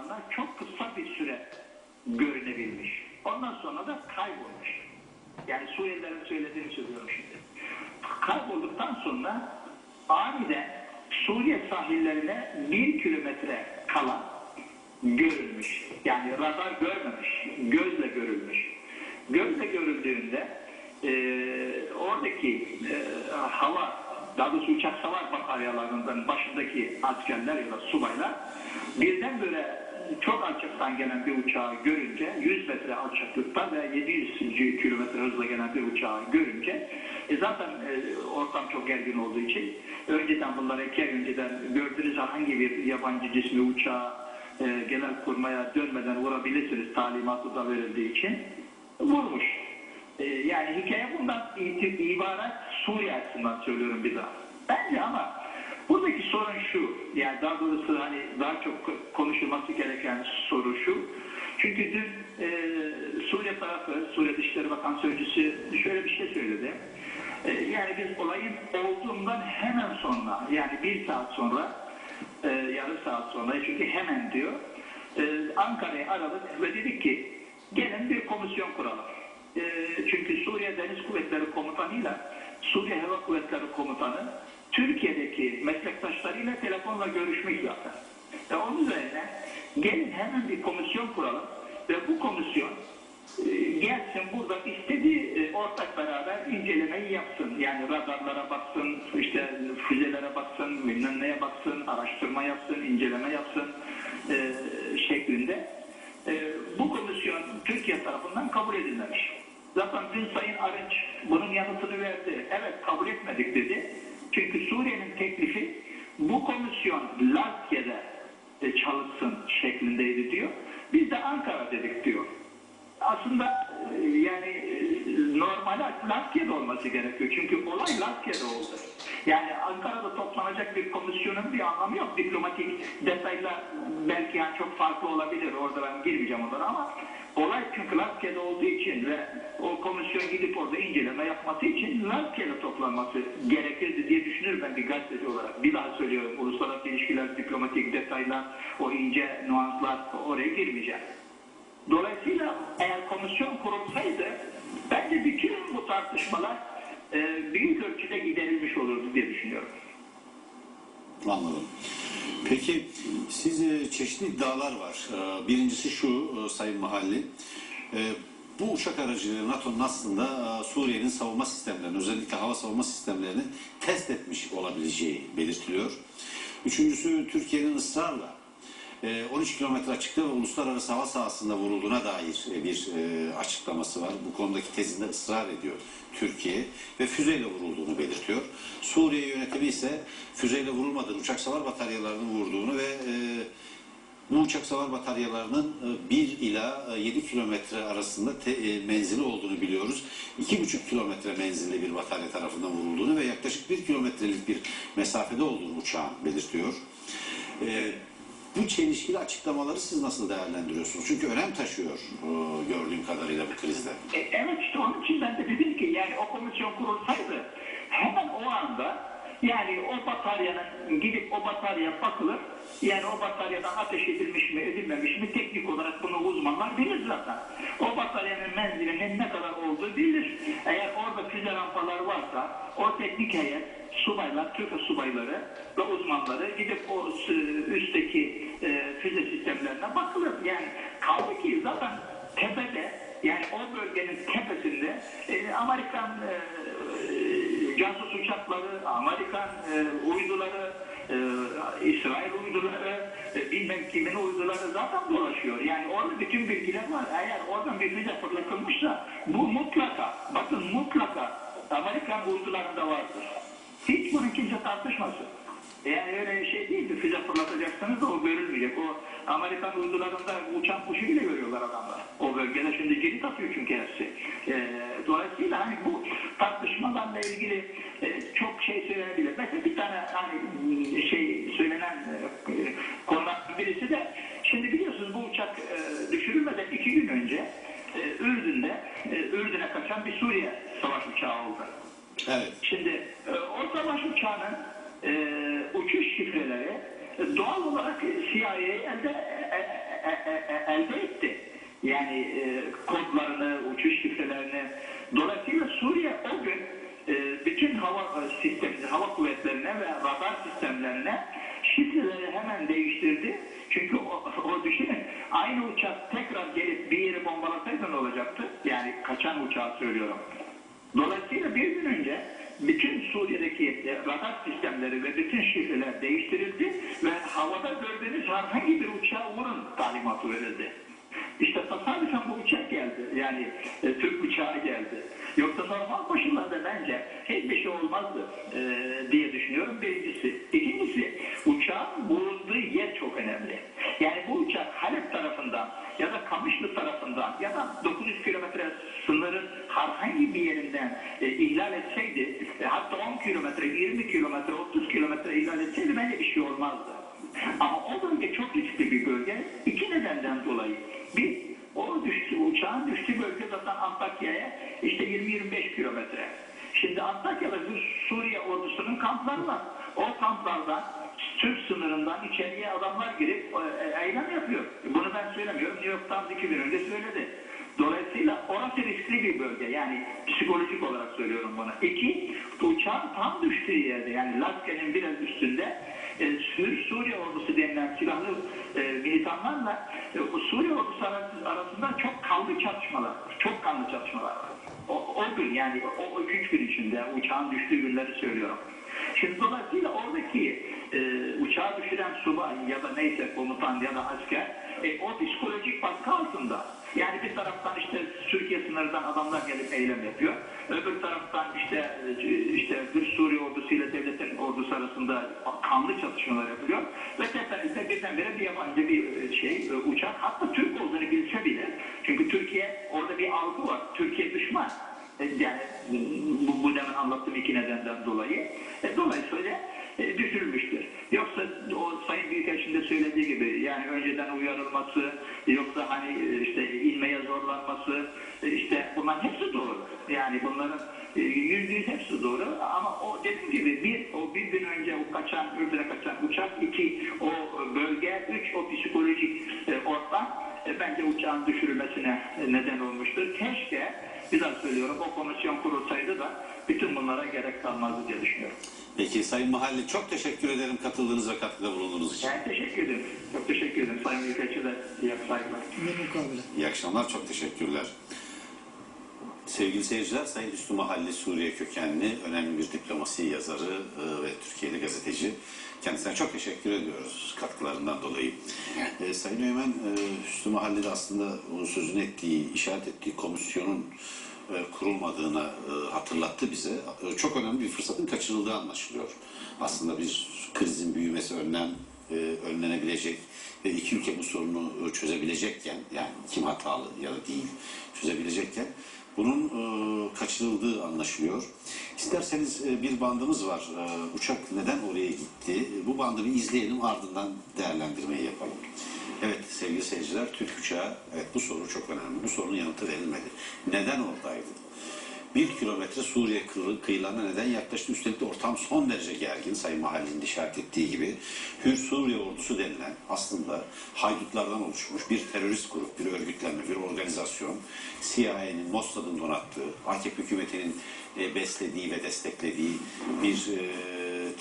alanlar çok kısa bir süre görünebilmiş. Ondan sonra da kaybolmuş. Yani Suriyelilerin söylediğini söylüyorum şimdi. Kaybolduktan sonra aniden Suriye sahillerine bir kilometre kala görülmüş. Yani radar görmemiş, gözle görülmüş. Gözle görüldüğünde e, oradaki e, hava, daha doğrusu uçak savar bataryalarından başındaki askerler ya da subaylar birden böyle çok alçaktan gelen bir uçağı görünce 100 metre alçaklıkta ve 700 kilometre hızla gelen bir uçağı görünce e zaten e, ortam çok gergin olduğu için önceden bunları iki ay önceden gördüğünüz herhangi bir yabancı cismi uçağı e, genel kurmaya dönmeden vurabilirsiniz talimatı da verildiği için vurmuş. E, yani hikaye bundan iti- ibaret Suriye açısından söylüyorum bir daha. Bence ama buradaki sorun şu, yani daha doğrusu hani daha çok konuşulması gereken soru şu. Çünkü dün e, Suriye tarafı, Suriye Dışişleri Bakan Sözcüsü şöyle bir şey söyledi. E, yani biz olayın olduğundan hemen sonra, yani bir saat sonra, e, yarım saat sonra, çünkü hemen diyor, e, Ankara'yı aradık ve dedik ki gelin bir komisyon kuralım. E, çünkü Suriye Deniz Kuvvetleri Komutanı'yla Suriye Hava Kuvvetleri Komutanı Türkiye'deki meslektaşlarıyla telefonla görüşmüş zaten. Ve onun üzerine gelin hemen bir komisyon kuralım ve bu komisyon e, gelsin burada istediği e, ortak beraber incelemeyi yapsın. Yani radarlara baksın, işte füzelere baksın, bilmem neye baksın, araştırma yapsın, inceleme yapsın e, şeklinde. E, bu komisyon Türkiye tarafından kabul edilmemiş. Zaten dün Sayın Arınç bunun yanıtını verdi. Evet kabul etmedik dedi. Çünkü Suriye'nin teklifi bu komisyon Laskiye'de çalışsın şeklindeydi diyor. Biz de Ankara dedik diyor. Aslında e, yani e, normali Laskiye'de olması gerekiyor. Çünkü olay Laskiye'de oldu. Yani Ankara'da toplanacak bir komisyonun bir anlamı yok. Diplomatik detaylar belki yani çok farklı olabilir. Orada ben girmeyeceğim onlara ama olay çünkü Laskiye'de olduğu için ve o komisyon gidip orada inceleme yapması için Laskiye'de toplanması gerekirdi diye düşünür ben bir gazeteci olarak. Bir daha söylüyorum. Uluslararası ilişkiler, diplomatik detaylar, o ince nüanslar oraya girmeyeceğim. Dolayısıyla eğer komisyon kurulsaydı bence bütün bu tartışmalar e, büyük ölçüde giderilmiş olurdu diye düşünüyorum. Anladım. Peki siz e, çeşitli iddialar var. E, Birincisi şu e, Sayın Mahalli. Bu uçak aracılığı NATO'nun aslında Suriye'nin savunma sistemlerini, özellikle hava savunma sistemlerini test etmiş olabileceği belirtiliyor. Üçüncüsü Türkiye'nin ısrarla 13 kilometre açıkta ve uluslararası hava sahasında vurulduğuna dair e, bir e, açıklaması var. Bu konudaki tezinde ısrar ediyor Türkiye ve füzeyle vurulduğunu belirtiyor. Suriye yönetimi ise füzeyle vurulmadığını, uçak savar bataryalarının vurduğunu ve e, bu uçak savar bataryalarının 1 ila e, 7 kilometre arasında menzili olduğunu biliyoruz. 2,5 kilometre menzilli bir batarya tarafından vurulduğunu ve yaklaşık 1 kilometrelik bir mesafede olduğunu uçağın belirtiyor. E, bu çelişkili açıklamaları siz nasıl değerlendiriyorsunuz? Çünkü önem taşıyor e, gördüğüm kadarıyla bu krizde. E, evet işte onun için ben de dedim ki yani o komisyon kurulsaydı hemen o anda yani o bataryanın gidip o batarya bakılır yani o bataryadan ateş edilmiş mi edilmemiş mi teknik olarak bunu uzmanlar bilir zaten. O bataryanın menzilinin ne kadar olduğu bilir. Eğer orada füze rampalar varsa o teknik heyet subaylar, Türk subayları ve uzmanları gidip o üstteki e, füze sistemlerine bakılır. Yani kaldı ki zaten tepede yani o bölgenin tepesinde e, Amerikan e, casus uçakları, Amerikan e, uyduları, e, İsrail uyduları, e, bilmem kimin uyduları zaten dolaşıyor. Yani orada bütün bilgiler var. Eğer oradan bir füze fırlatılmışsa bu mutlaka, bakın mutlaka Amerikan uydularında vardır. Hiç bunu kimse tartışmasın. Yani öyle şey değil füze fırlatacaksınız da o görülmeyecek. O Amerikan uydularında uçan kuşu bile görüyorlar adamlar. O bölgede şimdi cirit atıyor çünkü hepsi. Ee, dolayısıyla hani bu tartışmalarla ilgili e, çok şey söylenebilir. Mesela bir tane hani şey söylenen Suriye'deki radar sistemleri ve bütün şifreler değiştirildi ve havada gördüğünüz herhangi bir uçağa vurun talimatı verildi. İşte tesadüfen bu uçak geldi. Yani e, Türk uçağı geldi. Yoksa normal koşullarda bence hiçbir şey olmazdı e, diye düşünüyorum birincisi. İkincisi uçağın bulunduğu yer çok önemli. Yani bu uçak Halep tarafından ya da Kamışlı tarafından ya da 900 kilometre sınırın herhangi bir yerinden e, ihlal etseydi e, hatta 10 kilometre, 20 kilometre, 30 kilometre ihlal etseydi bence bir şey olmazdı. Ama o bölge çok riskli bir bölge. İki nedenden dolayı. Bir, o düştü, uçağın düştüğü bölge zaten Antakya'ya işte 20-25 kilometre. Şimdi Antakya'da Suriye ordusunun kampları var. O kamplardan Türk sınırından içeriye adamlar girip e, eylem yapıyor. Bunu ben söylemiyorum. New York Times iki gün önce söyledi. Dolayısıyla orası riskli bir bölge. Yani psikolojik olarak söylüyorum bunu. İki, uçağın tam düştüğü yerde yani Laskia'nın biraz üstünde e, Sur- Suriye ordusu denilen silahlı e, militanlarla e, Suriye ordusu arası- arasında çok kanlı çatışmalar var. Çok kanlı çatışmalar var. O, o gün yani o, o üç gün içinde uçağın düştüğü günleri söylüyorum. Şimdi dolayısıyla oradaki e, uçağı düşüren subay ya da neyse komutan ya da asker e, o psikolojik baskı altında. Yani bir taraftan işte Türkiye sınırından adamlar gelip eylem yapıyor. Öbür taraftan işte e, işte bir Suriye ordusu ile devletin ordusu arasında kanlı çatışmalar yapılıyor. Ve teferruate birdenbire bir yabancı bir şey e, uçak hatta Türk olduğunu bilse bile çünkü Türkiye orada bir algı var. Türkiye düşman. E, Yani bu, bu demin anlattığım iki nedenden dolayı. E, dolayısıyla e, düşürülmüştür. Yoksa o Sayın Büyükelçin de söylediği gibi yani önceden uyarılması yoksa hani e, işte inmeye zorlanması e, işte bunların hepsi doğru. Yani bunların yüzde yüz hepsi doğru ama o dediğim gibi bir o bir gün önce o kaçan Ürdün'e kaçan uçak iki o bölge üç o psikolojik ortam bence uçağın düşürülmesine neden olmuştur. Keşke bir daha söylüyorum o komisyon kurulsaydı da bütün bunlara gerek kalmazdı diye düşünüyorum. Peki Sayın Mahalli çok teşekkür ederim katıldığınız ve katkıda bulunduğunuz için. Ben teşekkür ederim. Çok teşekkür ederim. Sayın Büyükelçi de iyi mukabele. İyi akşamlar, çok teşekkürler. Sevgili seyirciler, Sayın Hüsnü Mahalli Suriye kökenli önemli bir diplomasi yazarı e, ve Türkiye'li gazeteci. Kendisine çok teşekkür ediyoruz katkılarından dolayı. E, Sayın Öğmen, e, Hüsnü Mahalli de aslında sözünü ettiği, işaret ettiği komisyonun kurulmadığına e, hatırlattı bize. E, Çok önemli bir fırsatın kaçırıldığı anlaşılıyor. Aslında bir krizin büyümesi önlem e, önlenebilecek ve iki ülke bu sorunu e, çözebilecekken yani kim hatalı ya da değil çözebilecekken bunun e, kaçırıldığı anlaşılıyor. İsterseniz e, bir bandımız var. E, uçak neden oraya gitti? Bu bandı bir izleyelim ardından değerlendirmeyi yapalım. Evet sevgili seyirciler Türk uçağı evet bu soru çok önemli. Bu sorunun yanıtı verilmedi. Neden oradaydı? Bir kilometre Suriye kıyı- kıyılarına neden yaklaştı? Üstelik de ortam son derece gergin. Sayın Mahalli'nin işaret ettiği gibi. Hür Suriye ordusu denilen aslında haydutlardan oluşmuş bir terörist grup, bir örgütlenme, bir organizasyon. CIA'nin, Mossad'ın donattığı, AKP hükümetinin e, beslediği ve desteklediği bir e,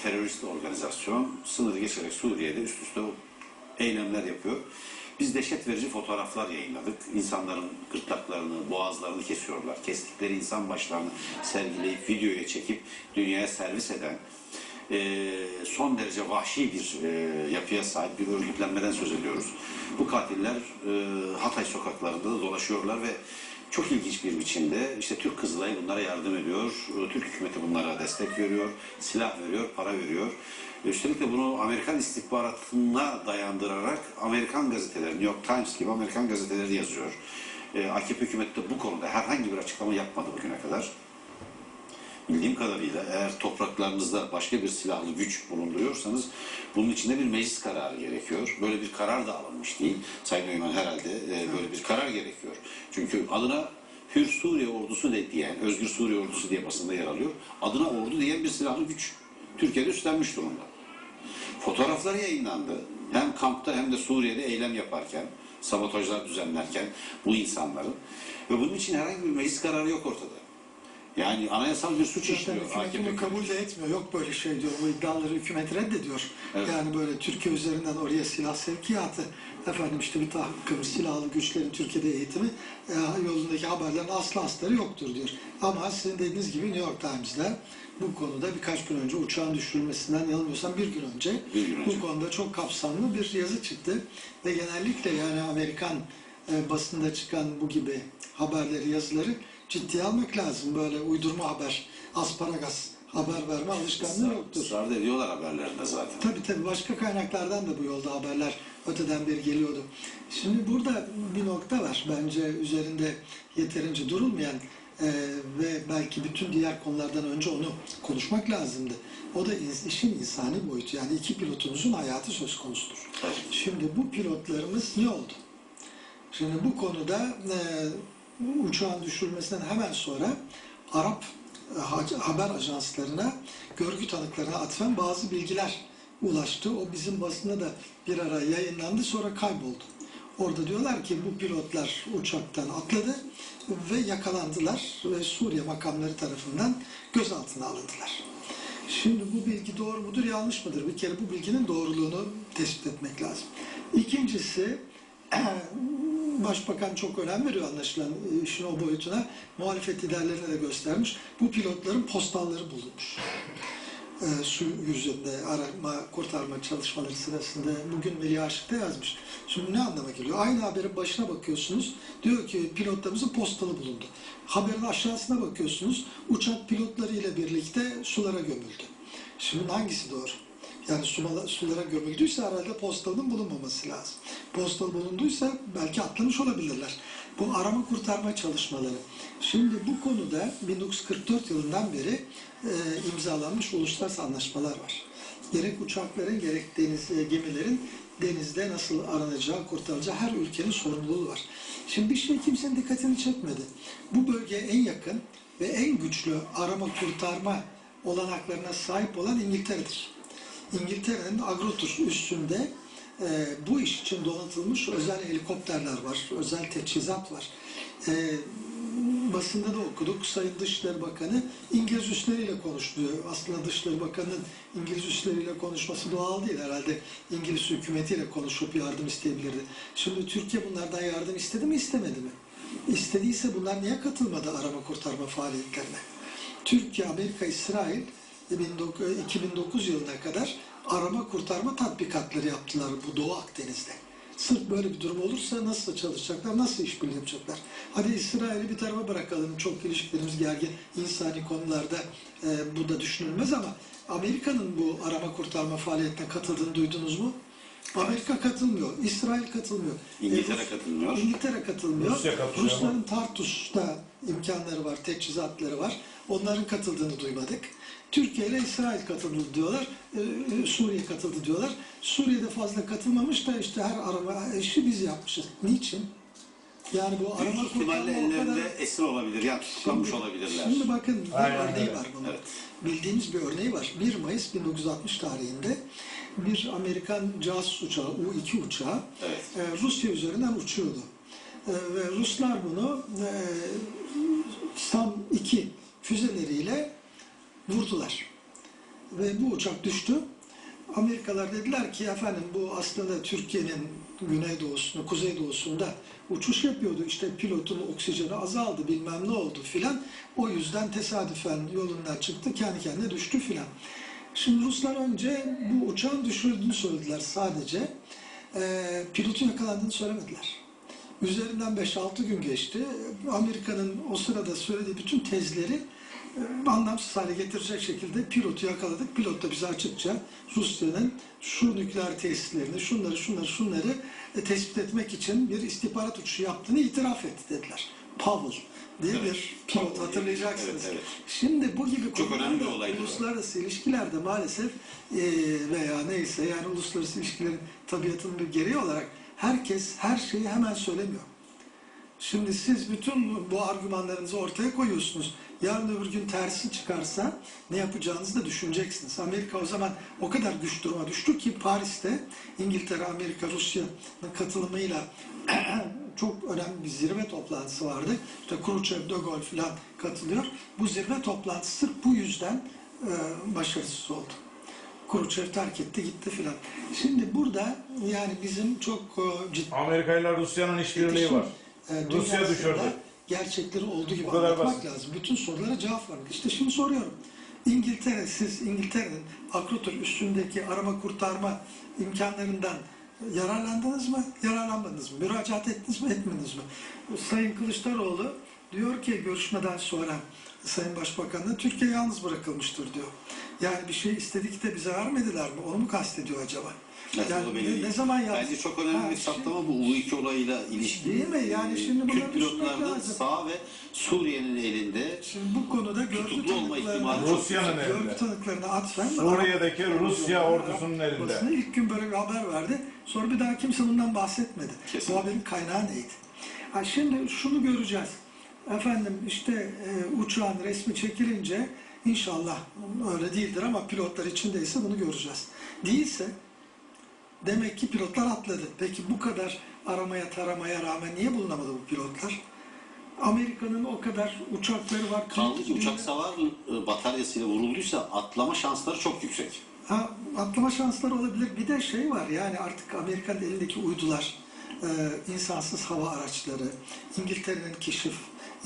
terörist organizasyon. Sınırı geçerek Suriye'de üst üste eylemler yapıyor. Biz dehşet verici fotoğraflar yayınladık. İnsanların gırtlaklarını, boğazlarını kesiyorlar. Kestikleri insan başlarını sergileyip videoya çekip dünyaya servis eden eee, son derece vahşi bir eee, yapıya sahip bir örgütlenmeden söz ediyoruz. Bu katiller eee, Hatay sokaklarında da dolaşıyorlar ve çok ilginç bir biçimde işte Türk Kızılayı bunlara yardım ediyor. Ee, Türk hükümeti bunlara destek veriyor, silah veriyor, para veriyor. Üstelik de bunu Amerikan istihbaratına dayandırarak Amerikan gazeteleri, New York Times gibi Amerikan gazeteleri yazıyor. Ee, AKP hükümeti de bu konuda herhangi bir açıklama yapmadı bugüne kadar. Bildiğim kadarıyla eğer topraklarınızda başka bir silahlı güç bulunduruyorsanız bunun içinde bir meclis kararı gerekiyor. Böyle bir karar da alınmış değil. Sayın Öymen herhalde e, böyle bir karar gerekiyor. Çünkü adına Hür Suriye Ordusu de diyen, Özgür Suriye Ordusu diye basında yer alıyor. Adına ordu diyen bir silahlı güç. Türkiye'de üstlenmiş durumda. Fotoğrafları yayınlandı. Hem kampta hem de Suriye'de eylem yaparken sabotajlar düzenlerken bu insanların ve bunun için herhangi bir meclis kararı yok ortada. Yani anayasal bir suç işliyor hükümet bunu kabul de etmiyor. Yok böyle şey diyor. Bu iddiaları hükümet reddediyor. Evet. Yani böyle Türkiye üzerinden oraya silah sevkiyatı, efendim işte bir takım silahlı güçlerin Türkiye'de eğitimi e, yolundaki haberlerin aslı astarı yoktur diyor. Ama sizin dediğiniz gibi New York Times'da bu konuda birkaç gün önce uçağın düşürülmesinden yanılmıyorsam bir gün önce, Bir gün önce. bu konuda çok kapsamlı bir yazı çıktı. Ve genellikle yani Amerikan e, basında çıkan bu gibi haberleri, yazıları ciddiye almak lazım. Böyle uydurma haber, asparagas haber verme alışkanlığı yoktur. Israr da ediyorlar haberlerinde zaten. Tabii tabii başka kaynaklardan da bu yolda haberler öteden beri geliyordu. Şimdi burada bir nokta var bence üzerinde yeterince durulmayan e, ve belki bütün diğer konulardan önce onu konuşmak lazımdı. O da işin insani boyutu yani iki pilotumuzun hayatı söz konusudur. Şimdi bu pilotlarımız ne oldu? Şimdi bu konuda e, uçağın düşürülmesinden hemen sonra Arap e, ha- haber ajanslarına, görgü tanıklarına atfen bazı bilgiler ulaştı. O bizim basında da bir ara yayınlandı sonra kayboldu. Orada diyorlar ki bu pilotlar uçaktan atladı ve yakalandılar ve Suriye makamları tarafından gözaltına alındılar. Şimdi bu bilgi doğru mudur yanlış mıdır? Bir kere bu bilginin doğruluğunu tespit etmek lazım. İkincisi Başbakan çok önem veriyor anlaşılan e, işin o boyutuna. Muhalefet liderlerine de göstermiş. Bu pilotların postalları bulunmuş. E, su yüzünde arama kurtarma çalışmaları sırasında bugün Melih Aşık da yazmış. Şimdi ne anlama geliyor? Aynı haberin başına bakıyorsunuz. Diyor ki pilotlarımızın postalı bulundu. Haberin aşağısına bakıyorsunuz. Uçak pilotları ile birlikte sulara gömüldü. Şimdi hangisi doğru? Yani sumala- sulara gömüldüyse herhalde postalının bulunmaması lazım. Postal bulunduysa belki atlamış olabilirler. Bu arama kurtarma çalışmaları. Şimdi bu konuda 1944 yılından beri e, imzalanmış uluslararası anlaşmalar var. Gerek uçakların gerek deniz e, gemilerin denizde nasıl aranacağı, kurtarılacağı her ülkenin sorumluluğu var. Şimdi bir şey kimsenin dikkatini çekmedi. Bu bölgeye en yakın ve en güçlü arama kurtarma olanaklarına sahip olan İngiltere'dir. İngiltere'nin Agrotur üstünde e, bu iş için donatılmış özel helikopterler var, özel teçhizat var. E, basında da okuduk, Sayın Dışişleri Bakanı İngiliz üsleriyle konuştu. Aslında Dışişleri Bakanı'nın İngiliz üsleriyle konuşması doğal değil herhalde. İngiliz hükümetiyle konuşup yardım isteyebilirdi. Şimdi Türkiye bunlardan yardım istedi mi, istemedi mi? İstediyse bunlar niye katılmadı arama kurtarma faaliyetlerine? Türkiye, Amerika, İsrail 19- 2009 yılına kadar arama kurtarma tatbikatları yaptılar bu Doğu Akdeniz'de. Sırf böyle bir durum olursa nasıl çalışacaklar, nasıl işbirliği yapacaklar? Hadi İsrail'i bir tarafa bırakalım, çok ilişkilerimiz gergin, insani konularda e, bu da düşünülmez ama Amerika'nın bu arama kurtarma faaliyetine katıldığını duydunuz mu? Amerika katılmıyor, İsrail katılmıyor. İngiltere E, katılmıyor. İngiltere katılmıyor. Rusya katılıyor Rusların Tartus'ta imkanları var, teçhizatları var. Onların katıldığını duymadık. Türkiye ile İsrail katıldı diyorlar. Ee, e, Suriye katıldı diyorlar. Suriye'de fazla katılmamış da işte her arama işi biz yapmışız. Niçin? Yani bu arama Büyük ihtimalle kurtarma o kadar... ellerinde esir olabilir, yani tutuklanmış olabilirler. Şimdi bakın bir Aynen örneği öyle. var bunun. Evet. Bildiğimiz bir örneği var. 1 Mayıs 1960 tarihinde bir Amerikan casus uçağı, U-2 uçağı Evet. e, Rusya üzerinden uçuyordu. E, ve Ruslar bunu e, SAM-2 füzeleriyle vurdular. Ve bu uçak düştü. Amerikalılar dediler ki efendim bu aslında Türkiye'nin güneydoğusunda, kuzeydoğusunda uçuş yapıyordu. İşte pilotun oksijeni azaldı bilmem ne oldu filan. O yüzden tesadüfen yolundan çıktı kendi kendine düştü filan. Şimdi Ruslar önce bu uçağın düşürüldüğünü söylediler sadece. Ee, pilotun yakalandığını söylemediler. Üzerinden 5-6 gün geçti. Amerika'nın o sırada söylediği bütün tezleri e, anlamsız hale getirecek şekilde pilotu yakaladık. Pilot da bize açıkça Rusya'nın şu nükleer tesislerini, şunları, şunları, şunları e, tespit etmek için bir istihbarat uçuşu yaptığını itiraf etti dediler. Powell diye Evet. bir pilot hatırlayacaksınız. Evet, evet. Şimdi bu gibi Çok önemli olaydı uluslararası ilişkilerde maalesef e, veya neyse yani uluslararası ilişkilerin tabiatının bir gereği olarak herkes her şeyi hemen söylemiyor. Şimdi siz bütün bu argümanlarınızı ortaya koyuyorsunuz. Yarın öbür gün tersi çıkarsa ne yapacağınızı da düşüneceksiniz. Amerika o zaman o kadar güç duruma düştü ki Paris'te İngiltere, Amerika, Rusya'nın katılımıyla çok önemli bir zirve toplantısı vardı. İşte Khrushchev, De Gaulle falan katılıyor. Bu zirve toplantısı sırf bu yüzden e, başarısız oldu. Khrushchev terk etti gitti filan. Şimdi burada yani bizim çok e, ciddi Amerika ile Rusya'nın işbirliği var. E, Rusya düşürdü. gerçekleri olduğu gibi Bu kadar anlatmak basit. lazım. Bütün sorulara cevap vermek. İşte şimdi soruyorum. İngiltere, siz İngiltere'nin Akrotür üstündeki arama kurtarma imkanlarından yararlandınız mı, yararlanmadınız mı? Müracaat ettiniz mi, etmediniz mi? Sayın Kılıçdaroğlu diyor ki görüşmeden sonra Sayın Başbakan'la Türkiye yalnız bırakılmıştır diyor. Yani bir şey istedik de bize vermediler mi? Onu mu kastediyor acaba? Yani ne, ne zaman yalnız? Bence çok önemli Ha, bir saptama bu U2 olayıyla ilişkili. Değil mi? Yani Ee, şimdi bunları Türk pilotlarının sağ ve Suriye'nin elinde Şimdi bu konuda görgü olma ihtimali çok Rusya'nın görgü elinde. tanıklarına atfen Suriye'deki Rusya ordusunun elinde. Basına ilk gün böyle bir haber verdi. Sonra bir daha kimse bundan bahsetmedi. Kesinlikle. Bu haberin kaynağı neydi? Ha şimdi şunu göreceğiz. Efendim işte e, uçağın resmi çekilince inşallah öyle değildir ama pilotlar içindeyse bunu göreceğiz. Değilse demek ki pilotlar atladı. Peki bu kadar aramaya taramaya rağmen niye bulunamadı bu pilotlar? Amerika'nın o kadar uçakları var. kaldı ki uçak savar e, bataryasıyla vurulduysa atlama şansları çok yüksek. Ha, atlama şansları olabilir. Bir de şey var yani artık Amerika'nın elindeki uydular, e, insansız hava araçları, İngiltere'nin keşif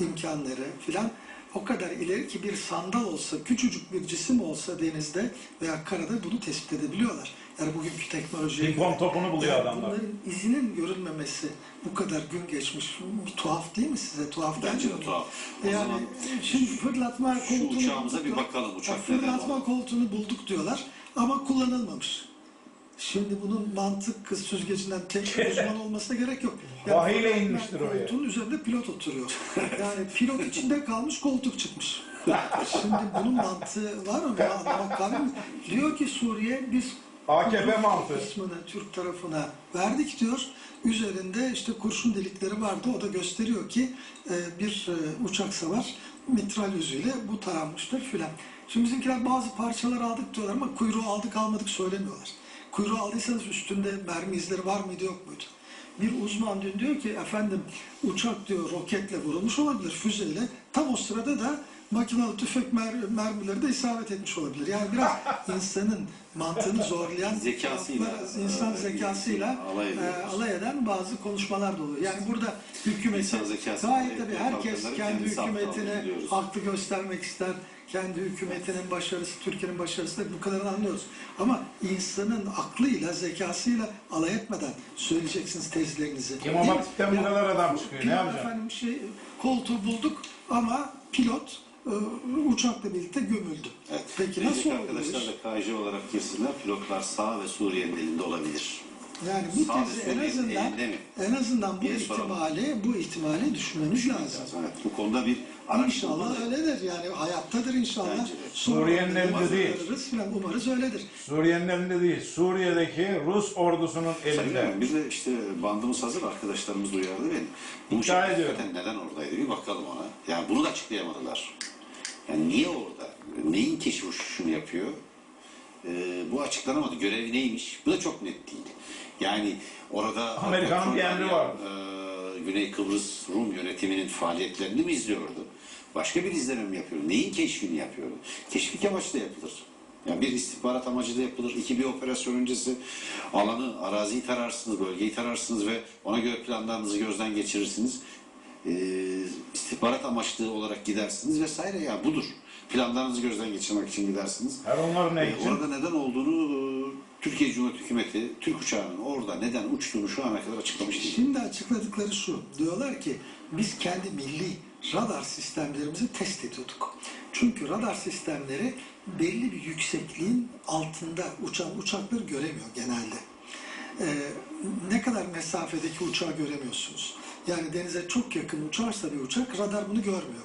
imkanları filan o kadar ileri ki bir sandal olsa, küçücük bir cisim olsa denizde veya karada bunu tespit edebiliyorlar. Yani bugünkü teknolojiye Pimpon göre. topunu buluyor Yani adamlar. Bunların izinin görülmemesi bu kadar gün geçmiş. Bir tuhaf değil mi size? Tuhaf Bence de tuhaf. O Yani zaman şimdi fırlatma şu koltuğunu uçağımıza bir bakalım, uçak Fırlatma koltuğunu bulduk diyorlar ama kullanılmamış. Şimdi bunun mantık süzgecinden tek uzman olmasına gerek yok. Vahiyle fırlatma inmiştir oraya. Koltuğun üzerinde pilot oturuyor. Yani pilot içinde kalmış koltuk çıkmış. Şimdi bunun mantığı var mı? Anlamak kabil mi? Diyor ki Suriye biz AKP mantığı. kısmını Türk tarafına verdik diyor. Üzerinde işte kurşun delikleri vardı. O da gösteriyor ki e, bir e, uçak savar mitralyözüyle bu taranmıştır filan. Şimdi bizimkiler bazı parçalar aldık diyorlar ama kuyruğu aldık almadık söylemiyorlar. Kuyruğu aldıysanız üstünde mermi izleri var mıydı yok muydu? Bir uzman dün diyor ki efendim uçak diyor roketle vurulmuş olabilir füzeyle. Tam o sırada da makinalı tüfek mer- mermileri de isabet etmiş olabilir. Yani biraz insanın mantığını zorlayan Zekasıyla, insan e, zekasıyla alay e, alay eden bazı konuşmalar da oluyor. Yani burada hükümeti gayet tabii herkes kendi hükümetine haklı göstermek ister. Kendi hükümetinin başarısı, Türkiye'nin başarısı da bu kadarını anlıyoruz. Ama insanın aklıyla, zekasıyla alay etmeden söyleyeceksiniz tezlerinizi. İmam? Hatip'ten bu kadar adam çıkıyor. Ne yapacaksın? Efendim şey, koltuğu bulduk ama pilot uçakla birlikte gömüldü. Evet. Peki Gelecek nasıl oldu arkadaşlar da KJ olarak girsinler. Pilotlar sağ ve Suriye'nin elinde olabilir. Yani bu Sağ tezi en azından mi? en azından bu diye ihtimali bu ihtimali düşünmemiz lazım. Evet, bu konuda bir İnşallah öyledir yani hayattadır inşallah. Bence de. Sonra Suriye'nin elinde umarız, değil. filan, umarız öyledir. Suriye'nin elinde değil. Suriye'deki Rus ordusunun Sayın elinde. Hanım, bir de işte bandımız hazır arkadaşlarımız uyardı beni. Bu İddia uçak ediyorum. hakikaten neden oradaydı bir bakalım ona. Yani bunu da açıklayamadılar. Yani niye orada? Neyin keşif yapıyor? Ee, bu açıklanamadı. Görevi neymiş? Bu da çok net değil. Yani orada Amerika'nın bir emri var. e, Güney Kıbrıs Rum yönetiminin faaliyetlerini mi izliyordu? Başka bir izleme mi yapıyordu? Neyin keşfini yapıyordu? Keşfik amaçlı yapılır. Yani bir istihbarat amacı da yapılır. İki bir operasyon öncesi alanı, araziyi tararsınız, bölgeyi tararsınız ve ona göre planlarınızı gözden geçirirsiniz. Ee, istihbarat amaçlı olarak gidersiniz vesaire ya budur. Planlarınızı gözden geçirmek için gidersiniz. Her onlar ne Ee, için? Orada neden olduğunu e, Türkiye Cumhuriyeti Hükümeti, Türk uçağının orada neden uçtuğunu şu ana kadar açıklamış değil. Şimdi açıkladıkları şu. Diyorlar ki biz kendi milli radar sistemlerimizi test ediyorduk. Çünkü radar sistemleri belli bir yüksekliğin altında uçan uçakları göremiyor genelde. e, ne kadar mesafedeki uçağı göremiyorsunuz. Yani denize çok yakın uçarsa bir uçak radar bunu görmüyor.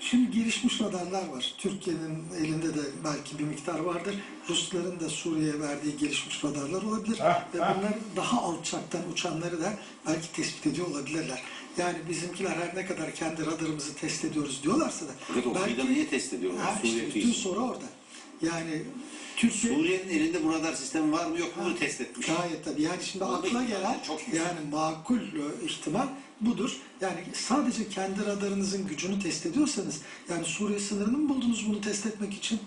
Şimdi gelişmiş radarlar var. Türkiye'nin elinde de belki bir miktar vardır. Rusların da Suriye'ye verdiği gelişmiş radarlar olabilir. Ah, Ve ah. bunlar daha alçaktan uçanları da belki tespit ediyor olabilirler. Yani bizimkiler her ne kadar kendi radarımızı test ediyoruz diyorlarsa da Fakat o fidanı niye test ediyorlar? Ha, işte bütün soru orada. Yani Türkiye Suriye'nin elinde bu radar sistemi var mı yok mu bunu test etmiş. Gayet tabii. Yani şimdi Orada akla gelen çok yüksek. yani makul e, ihtimal budur. Yani sadece kendi radarınızın gücünü test ediyorsanız yani Suriye sınırını mı buldunuz bunu test etmek için?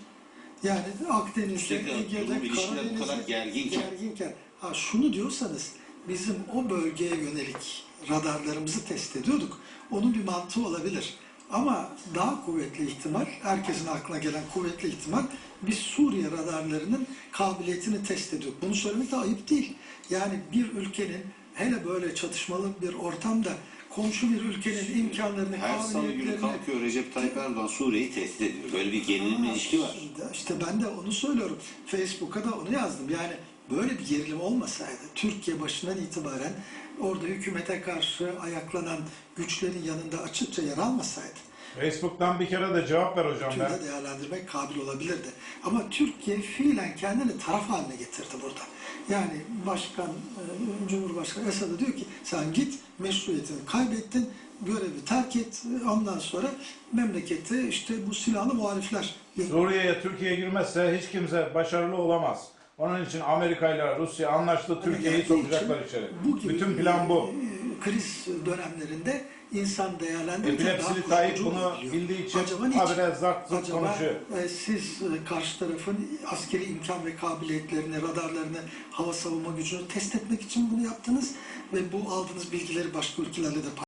Yani Akdeniz'de, Üstelik de Ege'de, durum, ilişkiler bu Karadeniz'de kadar gerginken. gerginken. Ha şunu diyorsanız bizim o bölgeye yönelik radarlarımızı test ediyorduk. Onun bir mantığı olabilir. Ama daha kuvvetli ihtimal, herkesin aklına gelen kuvvetli ihtimal biz Suriye radarlarının kabiliyetini test ediyorduk. Bunu söylemek de ayıp değil. Yani bir ülkenin hele böyle çatışmalı bir ortamda komşu bir ülkenin imkanlarını, Her salı günü kalkıyor Recep Tayyip Erdoğan Suriye'yi tehdit ediyor. Böyle bir gerilim ilişki var. İşte ben de onu söylüyorum. Facebook'a da onu yazdım. Yani böyle bir gerilim olmasaydı, Türkiye başından itibaren orada hükümete karşı ayaklanan güçlerin yanında açıkça yer almasaydı, Facebook'tan bir kere de cevap ver hocam ben. Türkiye değerlendirmek kabil olabilirdi. Ama Türkiye fiilen kendini taraf haline getirdi burada. Yani Başkan, e, Cumhurbaşkanı Esad'a diyor ki sen git meşruiyetini kaybettin, görevi terk et, ondan sonra memlekette işte bu silahlı muhalifler Suriye'ye Türkiye girmezse hiç kimse başarılı olamaz. Onun için Amerika ile Rusya anlaştı, Türkiye'yi geldiği sokacaklar içeri. bu gibi, Bütün plan bu. e, Kriz dönemlerinde insan değerlendirirken hepsini Tayyip bunu olabiliyor. bildiği için niçin? habire zart zurt Acaba konuşuyor. e, siz e, karşı tarafın askeri imkan ve kabiliyetlerini, radarlarını, hava savunma gücünü test etmek için bunu yaptınız ve bu aldığınız bilgileri başka ülkelerle de